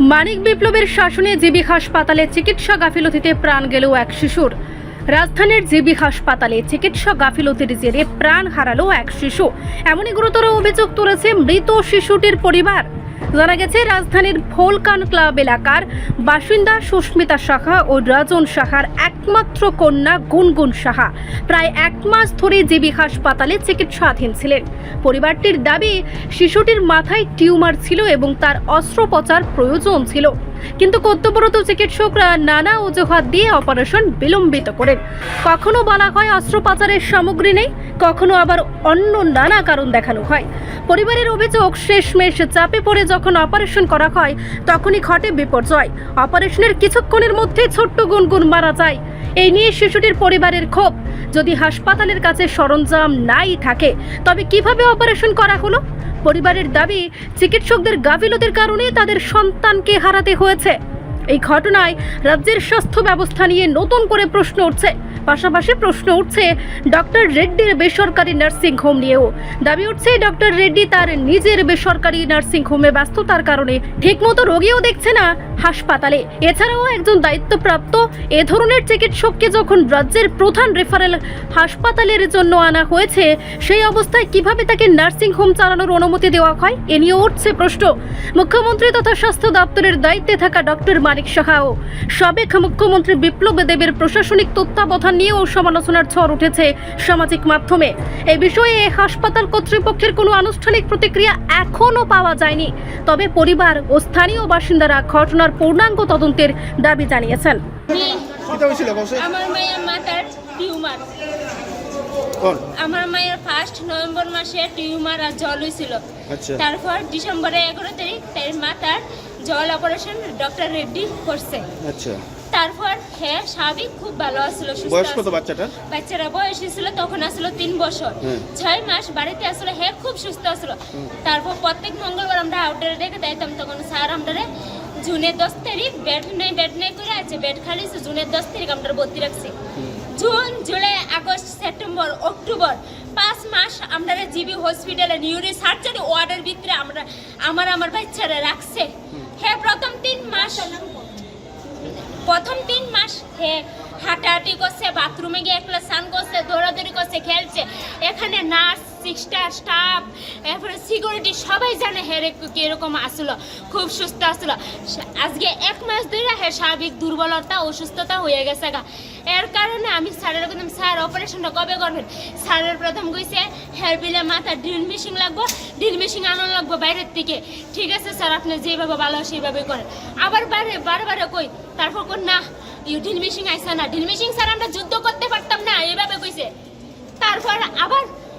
মানিক বিপ্লবের শাসনে জিবি হাসপাতালে চিকিৎসা গাফিলতিতে প্রাণ গেল এক শিশুর। রাজধানীর জিবি হাসপাতালে চিকিৎসা গাফিলতির জেরে প্রাণ হারালো এক শিশু। এমনই গুরুতর অভিযোগ তুলেছে মৃত শিশুটির পরিবার। জানা গেছে, রাজধানীর ফোলকান ক্লাব এলাকার বাসিন্দা সুস্মিতা সাহা ও রাজন সাহার একমাত্র কন্যা গুনগুন সাহা প্রায় এক মাস ধরে জিবি হাসপাতালে চিকিৎসাধীন ছিলেন। পরিবারটির দাবি, শিশুটির মাথায় টিউমার ছিল এবং তার অস্ত্রোপচার প্রয়োজন ছিল। কিন্তু কর্তব্যরত চিকিৎসকরা নানা অজুহাত দিয়ে অপারেশন বিলম্বিত করেন। কখনো বলা হয় অস্ত্রোপচারের সামগ্রী নেই, কখনো আবার অন্য নানা কারণ দেখানো হয়। পরিবারের অভিযোগ, শেষমেশ চাপে পড়ে যখন অপারেশন করা হয়, তখনই ঘটে বিপর্যয়। অপারেশনের কিছুক্ষণের মধ্যে ছোট্ট গুনগুন মারা যায়। এই নিয়ে শিশুটির পরিবারের ক্ষোভ। যদি হাসপাতালের কাছে সরঞ্জাম নাই থাকে, তবে কীভাবে অপারেশন করা হলো? পরিবারের দাবি, চিকিৎসকদের গাফিলতির কারণে তাদের সন্তানকে হারাতে হয়েছে। এই ঘটনায় রাজ্যের স্বাস্থ্য ব্যবস্থা নিয়ে নতুন করে প্রশ্ন উঠছে। পাশাপাশি প্রশ্ন উঠছে, ডক্টর রেড্ডির বেসরকারি নার্সিং হোম নিয়েও। দাবি উঠছে, ডক্টর রেড্ডি তার নিজের বেসরকারি নার্সিং হোমে ব্যস্ততার কারণে ঠিকমতো রোগীও দেখছে না হাসপাতালে। এছাড়াও একজন দায়িত্বপ্রাপ্ত, এ ধরনের চিকিৎসককে যখন রাজ্যের প্রধান রেফারেল হাসপাতালের জন্য আনা হয়েছে, সেই অবস্থায় কীভাবে তাকে নার্সিং হোম চালানোর অনুমতি দেওয়া হয়, এ নিয়ে উঠছে প্রশ্ন। মুখ্যমন্ত্রী তথা স্বাস্থ্য দপ্তরের দায়িত্বে থাকা ডক্টর মানিক সাহাও। সাবেক মুখ্যমন্ত্রী বিপ্লব দেবের প্রশাসনিক তত্ত্বাবধান নিয়েও সমালোচনার ঝড় উঠেছে সামাজিক মাধ্যমে। এই বিষয়ে হাসপাতাল কর্তৃপক্ষের কোনো আনুষ্ঠানিক প্রতিক্রিয়া এখনও পাওয়া যায়নি। তবে পরিবার ও স্থানীয় বাসিন্দারা ঘটনার পূর্ণাঙ্গ তদন্তের দাবি জানিয়েছেন। আমার মায়ের মাথার টিউমার। আমার মায়ের ফার্স্ট নভেম্বর মাসে টিউমার আর জল হয়েছিল। আচ্ছা। তারপর ডিসেম্বরে এগারো তারিখ তার মাথার জল অপারেশন ডক্টর রেড্ডি করছে। আচ্ছা। তারপর হ্যাঁ স্বাভাবিক খুব ভালো আসলো বয়স কত আছিল। বাচ্চাটার বাচ্চারা বয়স ছিল তখন আসলো তিন বছর। ছয় মাস বাড়িতে আসলো হ্যাঁ খুব সুস্থ আসলো। তারপর প্রত্যেক মঙ্গলবার আমরা আউটডোরে রেখে দিতাম তখন স্যার আমরা জুনের দশ তারিখ বেড নেই বেড নেই করে আছে বেড খালি জুনের দশ তারিখ আমরা ভর্তি রাখছি। June July August September October পাঁচ মাস আমরা জিবি হসপিটালে নিউরি সার্জারি ওয়ার্ডের ভিতরে আমরা আমার আমার বাচ্চারা রাখছে। হ্যাঁ প্রথম তিন মাস প্রথম তিন মাস হাঁটাহাঁটি করছে, বাথরুমে গিয়ে একলা স্নান করছে, দৌড়াদৌড়ি করছে, খেলছে। এখানে নার্স সিস্টার স্টাফ, এরপরে সিকিউরিটি সবাই জানে হে রে কীরকম আসলো, খুব সুস্থ আসলো। আজকে এক মাস ধরে হে স্বাভাবিক দুর্বলতা, অসুস্থতা হয়ে গেছে গা। এর কারণে আমি স্যারের বললাম স্যার, অপারেশনটা কবে করবেন? স্যারের প্রথম কইছে, হেয়ার বিলে মাথা ড্রিল মেশিন লাগবো, ড্রিল মেশিন আনানো লাগবো বাইরের থেকে ঠিক আছে স্যার, আপনি যেভাবে ভালো সেইভাবে করেন। আবার বারে বারবার কই, তারপর কোন না ড্রিল মেশিন আইসা না। ড্রিল মেশিন স্যার, আমরা যুদ্ধ করতে পারতাম না এইভাবে কইছে। তারপর আবার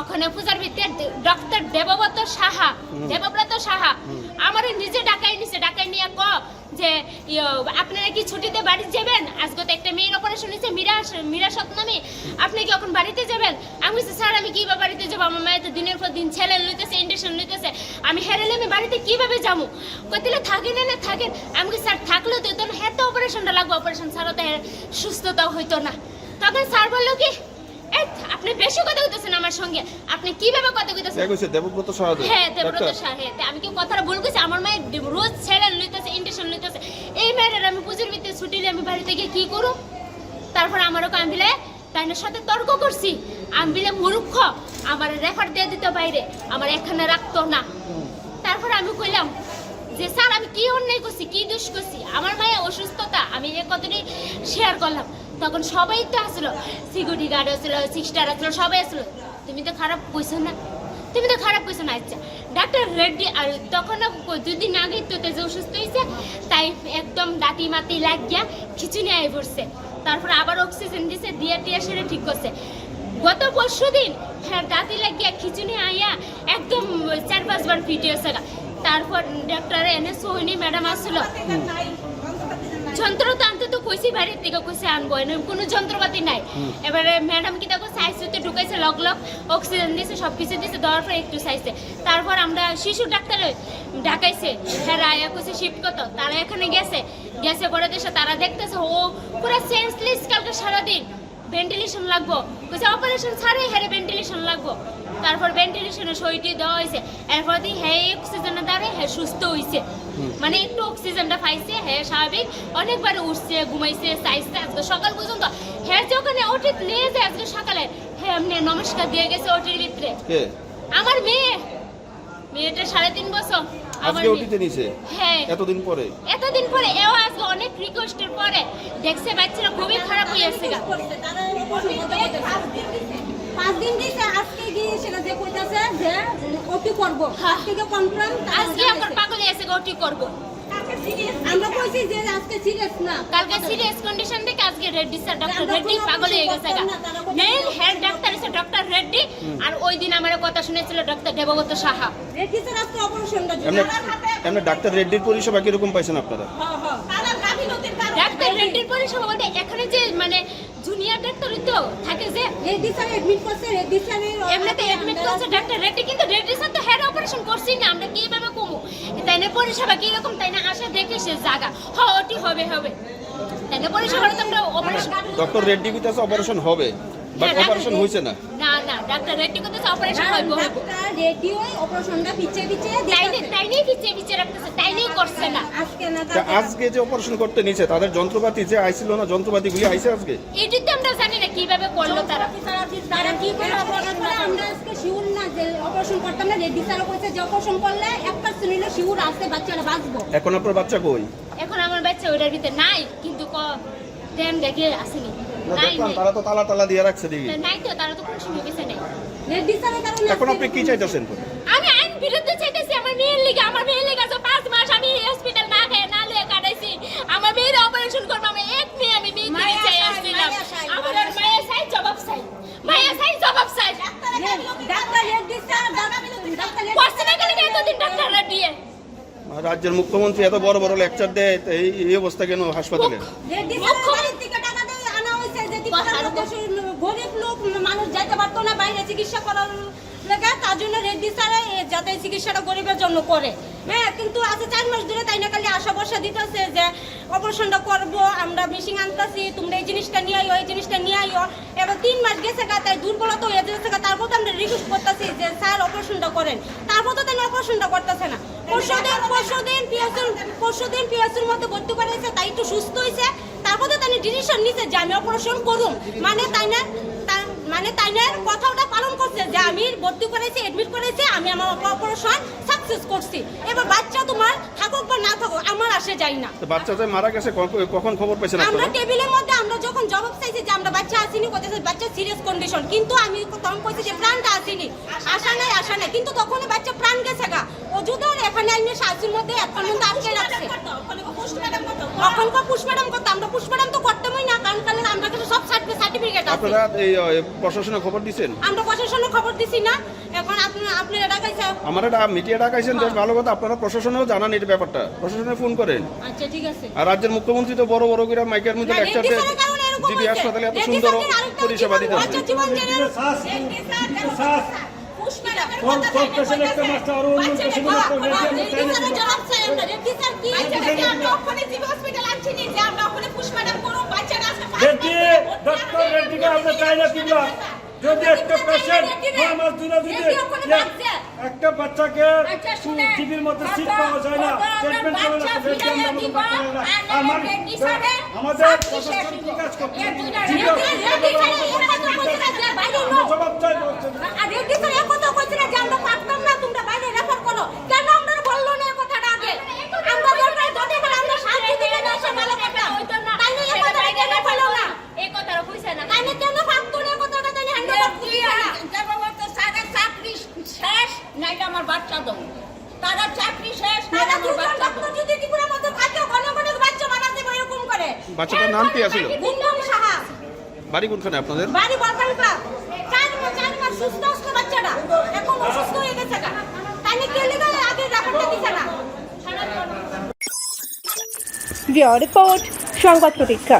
ওখানে পূজার ভিতরে ডক্টর দেবব্রত সাহা দেবব্রত সাহা। আমার নিজে ডাকাই নিছে ডাকাই নিয়ে ক যে আপনারা কি ছুটিতে বাড়ি যাবেন? আজকে তো একটা মেয়ের অপারেশন হয়েছে মীরা মীরা সতনামী আপনি কি এখন বাড়িতে যাবেন? আমি বলছি, স্যার আমি কীভাবে বাড়িতে যাব? আমার মায়ের তো দিনের পর দিন ছেলে লইতেছে ইন্ডেকশন লইতেছে। আমি হেরেলে আমি বাড়িতে কীভাবে যাব? কইলে থাকেন না না থাকেন। আমি কি স্যার থাকলেও তো হ্যাঁ তো অপারেশনটা লাগবে। অপারেশন ছাড়া তো সুস্থতাও হইতো না। তখন স্যার বলল কি আপনি বেশি কথা কইতেছেন আমার সঙ্গে। আপনি কীভাবে কথা কইতেছেন? কে কইছে? দেবব্রত সাহায্য হ্যাঁ দেবব্রত শাহ হ্যাঁ আমি কি কথাটা ভুল কইছি? আমার মায়ের রোজ ছেড়ে লইতেছে লইতেছে। এই মেয়ের আমি পুজোর ভিতরে ছুটি আমি বাড়িতে গিয়ে কি করব তারপর আমারও কামবিলে তাইনের সাথে তর্ক করছি। আমি বিলে মূর্খ। আমার রেফার দিয়ে দিত বাইরে। আমার এখানে রাখতো না। তারপর আমি কইলাম যে স্যার আমি কি অন্যায় করছি? কি দোষ করছি? আমার মায়ের অসুস্থতা আমি এ কতটি শেয়ার করলাম। তখন সবাই তো আসলো। সিকিউরিটি গার্ড আসলো সিস্টার আসলো সবাই আসলো। তুমি তো খারাপ কইছো না? তুমি তো খারাপ কইছো না আচ্ছা। ডাক্তার রেড্ডি আর তখন দুদিন আগে তো তেজে অসুস্থ হয়েছে তাই একদম দাঁতি মাতি লাগিয়া খিচুনি আই পড়ছে। তারপর আবার অক্সিজেন দিছে দিয়ে টিয়া সেরে ঠিক করছে। গত পরশু দিন হ্যাঁ দাঁতি লাগিয়া খিচুনি আইয়া একদম চার পাঁচবার ফিটে হয়েছে। তারপর ডাক্তার এনে সোহিনী ম্যাডাম আসলো। যন্ত্র তো আনতে তো কইছি বাইরের থেকে কইছে আনব। কোনো যন্ত্রপাতি নাই। এবারে ম্যাডাম কি দেখো সাইসুতে ঢুকাই লগ লগ অক্সিজেন দিয়েছে সব কিছু দিয়েছে দেওয়ার পরে একটু চাইছে। তারপর আমরা শিশু ডাক্তার ডাকাইছে। হ্যাঁ রায়া কুছে শিফট কত? তারা এখানে গেছে। গেছে পরে দেশে তারা দেখতেছে ও পুরো সেন্সলেস কালকে সারাদিন। ভেন্টিলেশন লাগবো। কইছে অপারেশন ছাড়ে হ্যাঁ ভেন্টিলেশন লাগবো। তারপর ভেন্টিলেশনের সইটি দেওয়া হয়েছে। এরপর দিয়ে হ্যাঁ অক্সিজেনের দ্বারা হ্যাঁ সুস্থ হয়েছে মানে একটু অক্সিজেনটা পাইছে হ্যাঁ স্বাভাবিক। অনেকবার উঠছে ঘুমাইছে চাইছে আজকে সকাল পর্যন্ত। হ্যাঁ যে ওখানে ওটি নিয়ে যায় আজকে সকালে হ্যাঁ এমনি নমস্কার দিয়ে গেছে ওটির ভিতরে। আমার মেয়ে। মেয়েটা সাড়ে তিন বছর। আমার আজকে মেয়ে। ওটিতে নিছে? হ্যাঁ। এতদিন পরে? এতদিন পরে এও আজকে অনেক রিকোয়েস্টের পরে। দেখছে বাচ্চারা খুবই খারাপ হয়ে আসছে গা। পাঁচ দিন দিয়েছে আজকে গিয়েছিল যে কইতাছে যে ওটি করব? আজকে কনফার্ম আজকে আমার পাগল এসে ওটি করব? আমরা কইছি যে আজকে সিরিয়াস না। কালকে সিরিয়াস কন্ডিশন থেকে আজকে রেড্ডি স্যার ডক্টর রেড্ডি পাগল হয়ে গেছে মেন হেড ডাক্তার এসে ডক্টর রেড্ডি আর ওই দিন আমার কথা শুনেছিল ডক্টর দেবগত সাহা। রেডি স্যার আজকে অপারেশনটা ডাক্তার রেড্ডির পরিষেবা কীরকম পাইছেন আপনারা? ডাক্তার রেড্ডির পরিষেবা বলতে এখানে যে মানে জুনিয়র ডাক্তার তো থাকে যে। রেডি স্যার এডমিট করছে রেডি স্যারের এমনিতে এডমিট করছে ডাক্তার রেড্ডি কিন্তু রেড্ডি স্যার তো হেড অপারেশন করছি না আমরা কীভাবে কমু? তাই না পরিষেবা কীরকম তাই না আশা দেখে সে জায়গা হ ওটি হবে হবে। তাই না পরিষেবা তো আমরা অপারেশন ডক্টর রেড্ডি কইতাছে অপারেশন হবে। বাট অপারেশন হইছে না? না না ডাক্তার রেড্ডি করতে অপারেশন হইব। হইব ডাক্তার রেডিও অপারেশনটা পিছিয়ে পিছিয়ে তাই তাই নেই পিছিয়ে পিছিয়ে রাখতেছে তাই নেই করছে না। আজকে না তা আজকে যে অপারেশন করতে নিছে তাদের যন্ত্রপাতি যে আইছিল না যন্ত্রপাতিগুলি আইছে আজকে? এটি তো আমরা জানি না কীভাবে করল তারা। তারা কি করে অপারেশন করে আমরা আজকে শিউর না যে অপারেশন করতাম না রেডি স্যারও কইছে যে অপারেশন করলে এক পার্সেন্ট হলে শিউর বাঁচবো। এখন আপনার বাচ্চা কই? এখন আমার বাচ্চা ওইটার ভিতরে নাই কিন্তু ক দেন দেখে আসেনি। না দেখলাম তারা তো তালা টালা দিয়ে রাখছে দেখি। নাই তো তারা তো কোনো সময় গেছে নাই। রেডি স্যারের কারণে এখন আপনি কি চাইতেছেন আমি আইন বিরুদ্ধে চাইতেছি আমার মেয়ের লিগে আমার মেয়ের লিগে আছে পাঁচ মাস আমি হসপিটাল না খেয়ে না লিয়ে কাটাইছি। আমার মেয়ের অপারেশন করব আমি এক মেয়ে আমি মেয়ে দিকে চাই চাই, আসছিলাম। আমার মায়ের চাই জবাব চাই। মায়ের চাই জবাব চাই। ডাক্তার রেডি স্যার ডাক্তার করছে না কেন এতদিন ডাক্তাররা দিয়ে। রাজ্যের মুখ্যমন্ত্রী এত বড় বড় লেকচার দেয় এই এই অবস্থা কেন হাসপাতালে রেডি স্যারের বাড়ির থেকে টাকা দিয়ে আনা হয়েছে যে টিকাটা দেশের গরিব লোক, মানুষ যাইতে পারতো না, বাইরে চিকিৎসা করার লেগে, তার জন্য রেড্ডি স্যারে যাতে চিকিৎসাটা গরিবের জন্য করে। হ্যাঁ কিন্তু আজকে চার মাস ধরে তাই না খালি আশা বর্ষা দিতেছে যে অপারেশনটা করব, আমরা মেশিন আনতেছি, তোমরা এই জিনিসটা নিয়ে আইও, এই জিনিসটা নিয়ে আইও। এবার তিন মাস গেছে গা, তাই দুর্বলতা হয়ে যাচ্ছে গা তারপর তো আমরা রিকোয়েস্ট করতেছি যে, স্যার, অপারেশনটা করেন। তারপর তো তাই অপারেশনটা করতেছে না। পরশুদিন পরশুদিন পিএসএল পরশুদিন পিএসএর মধ্যে ভর্তি করেছে তাই একটু সুস্থ হয়েছে তারপর তো ডিসিশন নিছে যে আমি অপারেশন করুম। মানে তাই না? মানে তাই না? কথাটা পালন করছে যে আমি ভর্তি করেছি এডমিট করেছি, আমি আমার অপারেশন সাকসেস করছি। এবার বাচ্চা তোমার বা না থাকুক আমার আসে যাই না। তো বাচ্চা মারা গেছে কখন- কখন খবর পাইছেন আমরা টেবিলের মধ্যে আমরা যখন জবাব চাইছি যে আমরা বাচ্চা আসিনি কোথায় বাচ্চা সিরিয়াস কন্ডিশন কিন্তু আমি তখন কইছি যে প্রাণটা আসেনি। আশা নাই আশা নাই। কিন্তু তখন বাচ্চা প্রাণ গেছে গা। অযুধার এখানে আমি শাশুর মধ্যে এখন পর্যন্ত আটকে রাখছে। তখনকার পুষ করতো আমরা পুষ তো করতামই না কারণ কারণ আমরা কাছে সব সার্টিফিকেট আছে। আপনারা এই প্রশাসনে খবর দিছেন? আমরা প্রশাসনে খবর দিছি না। এখন আমার মিডিয়া ডাকাইছেন বেশ ভালো কথা। আপনারা প্রশাসনেও জানান এই ব্যাপারটা। প্রশাসনে ফোন করেন। আচ্ছা ঠিক আছে। আর রাজ্যের মুখ্যমন্ত্রী তো বড় বড় করে মাইকের মধ্যে লেকচার দেয়। জিবি হাসপাতালে এত সুন্দর পরিষেবা দিতে বাচ্চার জীবন আমরা। ওখানে করো, রেড্ডি ডক্টর রেড্ডিকে আমরা চাই না কিংবা যদি একটা পেশেন্ট রেড্ডি ওখানে বাচ্চা। একটা বাচ্চাকে আচ্ছা, টিভির মধ্যে সিট পাওয়া যায় না। ট্রিটমেন্ট করে না আমরা মতো করতে না। আমাদের প্রশাসন কি কাজ করতে। জবাব চাই বলছে। আর রেড্ডি স্যার এই কথা না যে আমরা পারতাম না, তোমরা বাইরে রেফার করো। কেন আমরা বলল না এই কথাটা আগে? আমরা দরকার যদি করে আমরা শান্তি দিলে না সে ভালো কথা। তাই না এই কথাটা কেন বলল না? এই কথাটা কইছে না তাই না কেন ভাবতো না এই কথাটা তাই না হ্যান্ডওভার করছে না? তারা দুজন ডাক্তার যদি ত্রিপুরার মধ্যে থাকে, ঘন ঘন বাচ্চা বানাতে হবে এরকম করে। বাচ্চাটার নাম কি আছিল? বাড়ি কোনখানে আপনাদের? বাড়ি আসলো হয়ে গেছে গা। তাই না কেলে গেলে আগে ডাক্তারটা দিছে না রিপোর্ট সংবাদ প্রতীক্ষা।